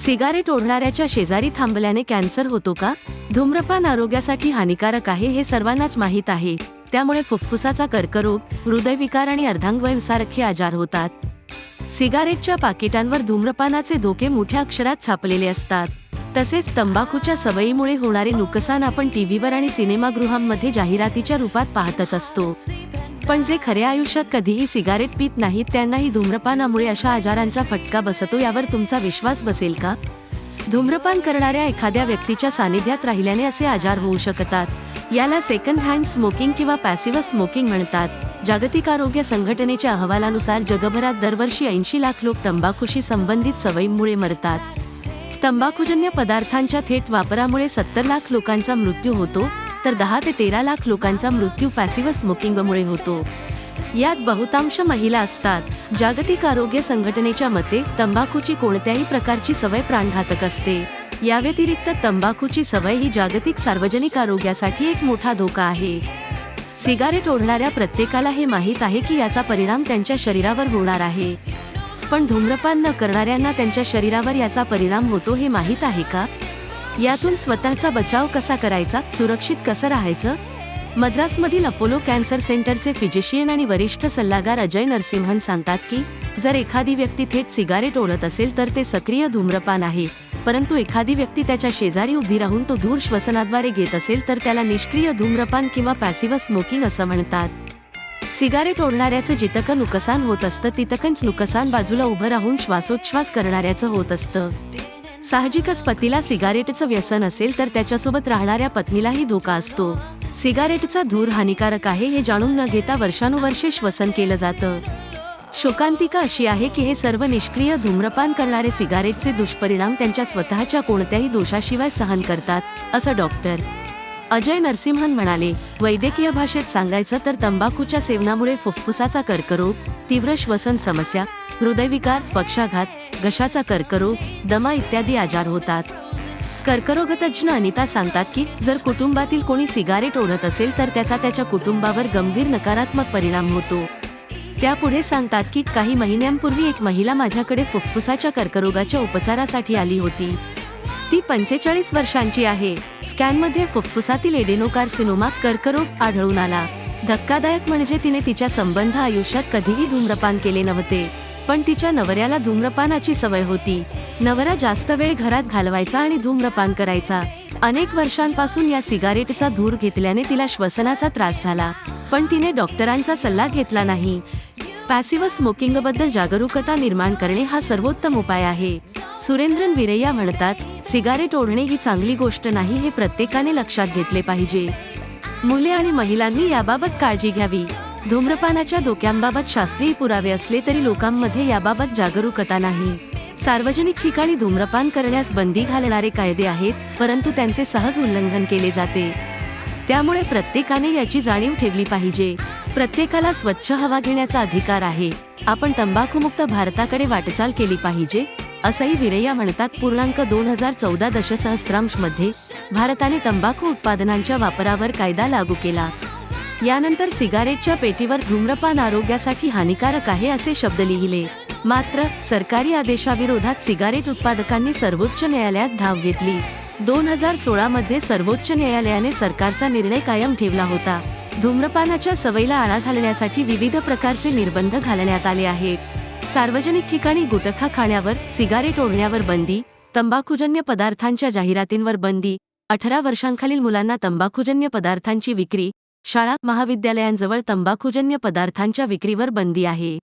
Cigarette ओढणाऱ्याच्या शेजारी थांबल्याने cancer होतो का? धूम्रपान आरोग्यासाठी हानिकारक आहे हे सर्वांनाच माहीत आहे. त्यामुळे फुफ्फुसाचा कर्करोग हृदयविकार आणि अर्धांगवयसारखे आजार होतात. सिगारेटच्या पाकिटांवर धूम्रपानाचे धोके मोठ्या अक्षरात छापलेले असतात. तसेच तंबाखूच्या सवयीमुळे होणारे नुकसान आपण टीव्हीवर आणि सिनेमागृहांमध्ये जाहिरातीच्या रूपात पाहतच असतो. पण जे खऱ्या आयुष्यात कधीही सिगारेट पित नाहीत त्यांनाही धूम्रपानामुळे अशा आजारांचा फटका बसतो यावर तुमचा विश्वास बसेल का? धूम्रपान करणाऱ्या एखाद्या व्यक्तीच्या सानिध्यात राहिल्याने असे आजार होऊ शकतात. याला सेकंड हँड स्मोकिंग किंवा पॅसिव्ह स्मोकिंग म्हणतात. जागतिक आरोग्य संघटनेच्या अहवालानुसार जगभरात दरवर्षी ऐंशी लाख लोक तंबाखूशी संबंधित सवयींमुळे मरतात. तंबाखूजन्य पदार्थांच्या थेट वापरामुळे सत्तर लाख लोकांचा मृत्यू होतो. तर दहा ते तेरा लाख लोकांचा मृत्यू पॅसिव्ह स्मोकिंगमुळे होतो. यात बहुतांश महिला असतात. जागतिक आरोग्य संघटनेच्या मते तंबाखूची कोणत्याही प्रकारची सवय प्राणघातक असते. या व्यतिरिक्त तंबाखूची सवय ही जागतिक सार्वजनिक आरोग्यासाठी एक मोठा धोका आहे. सिगारेट ओढणाऱ्या प्रत्येकाला हे माहीत आहे की याचा परिणाम त्यांच्या शरीरावर होणार आहे. पण धूम्रपान न करणाऱ्यांना त्यांच्या शरीरावर याचा परिणाम होतो हे माहीत आहे का? यातून स्वतःचा बचाव कसा करायचा सुरक्षित कसं राहायचं? मद्रासमधील अपोलो कॅन्सर सेंटरचे फिजिशियन आणि वरिष्ठ सल्लागार अजय नरसिंहन सांगतात की जर एखादी व्यक्ती थेट सिगारेट ओढत असेल तर ते सक्रिय धूम्रपान आहे. परंतु एखादी व्यक्ती त्याच्या शेजारी उभी राहून तो धूर श्वसनाद्वारे घेत असेल तर त्याला निष्क्रिय धूम्रपान किंवा पॅसिव्ह स्मोकिंग असं म्हणतात. सिगारेट ओढणाऱ्याचं जितकं नुकसान होत असतं तितकंच नुकसान बाजूला उभं राहून श्वासोच्छ्वास करणाऱ्याचं होत असतं. साहजिकच पतीला सिगारेटचं व्यसन असेल तर त्याच्यासोबत राहणाऱ्या पत्नीलाही धोका असतो. सिगारेटचा धूर हानिकारक आहे हे जाणून न घेता वर्षानुवर्षे श्वसन केलं जातं. शोकांतिका अशी आहे की हे सर्व निष्क्रिय धूम्रपान करणारे सिगारेटचे दुष्परिणाम त्यांच्या स्वतःच्या कोणत्याही दोषाशिवाय सहन करतात असं डॉक्टर. अजय नरसिंहन म्हणाले वैद्यकीय भाषेत सांगायचं तर तंबाखूच्या सेवनामुळे फुफ्फुसाचा कर्करोग तीव्र श्वसन समस्या हृदयविकार पक्षाघात घशाचा कर्करोग दमा इत्यादी आजार होतात. कर्करोगतज्ञ अनिता सांगतात की जर कुटुंबातील कोणी सिगारेट ओढत असेल तर त्याचा त्याच्या कुटुंबावर गंभीर नकारात्मक परिणाम होतो. त्यापुढे सांगतात की काही महिन्यांपूर्वी एक महिला माझ्याकडे फुफ्फुसाच्या कर्करोगाच्या उपचारासाठी आली होती. ती पंचेचाळीस वर्षांची आहे. स्कॅनमध्ये फुफ्फुसातील एडेनोकार्सिनोमा कर्करोग आढळून आला. धक्कादायक म्हणजे तिने तिच्या संबंध आयुष्यात कधीही धूम्रपान केले नव्हते. पण तिच्या नवऱ्याला धूम्रपानाची सवय होती. नवरा जास्त वेळ घरात घालवायचा आणि धूम्रपान करायचा. अनेक वर्षांपासून या सिगारेटचा धूर घेतल्याने तिला श्वसनाचा त्रास झाला. पण तिने डॉक्टरांचा सल्ला घेतला नाही. पॅसिव्ह स्मोकिंगबद्दल जागरूकता निर्माण करणे हा सर्वोत्तम उपाय आहे. सुरेंद्रन विरैया म्हणतात सिगारेट ओढणे ही चांगली गोष्ट नाही हे प्रत्येकाने लक्षात घेतले पाहिजे. मुले आणि महिलांनी याबाबत काळजी घ्यावी. धूम्रपानाच्या धोक्यांबाबत शास्त्रीय पुरावे असले तरी लोकांमध्ये याबाबत जागरूकता नाही. सार्वजनिक ठिकाणी धूम्रपान करण्यास बंदी घालणारे कायदे आहेत परंतु त्यांचे सहज उल्लंघन केले जाते. त्यामुळे प्रत्येकाने याची जाणीव ठेवली पाहिजे. प्रत्येकाला स्वच्छ हवा घेण्याचा अधिकार आहे. आपण तंबाखूमुक्त भारताकडे वाटचाल केली पाहिजे असंही विरैया म्हणतात पूर्णांक दोन हजार चौदा दशसहस्त्रांशमध्ये भारताने तंबाखू उत्पादनांच्या वापरावर कायदा लागू केला. यानंतर सिगारेटच्या पेटीवर धूम्रपान आरोग्यासाठी हानिकारक आहे असे शब्द लिहिले. मात्र सरकारी आदेशाविरोधात सिगारेट उत्पादकांनी सर्वोच्च न्यायालयात धाव घेतली. दोन हजार सोळा मध्ये सर्वोच्च न्यायालयाने सरकारचा निर्णय कायम ठेवला होता. धूम्रपानाच्या सवयीला आळा घालण्यासाठी विविध प्रकारचे निर्बंध घालण्यात आले आहेत. सार्वजनिक ठिकाणी गुटखा खाण्यावर सिगारेट ओढण्यावर बंदी तंबाखूजन्य पदार्थांच्या जाहिरातींवर बंदी अठरा वर्षांखालील मुलांना तंबाखूजन्य पदार्थांची विक्री शाळा महाविद्यालयांजवळ तंबाखूजन्य पदार्थांच्या विक्रीवर बंदी आहे.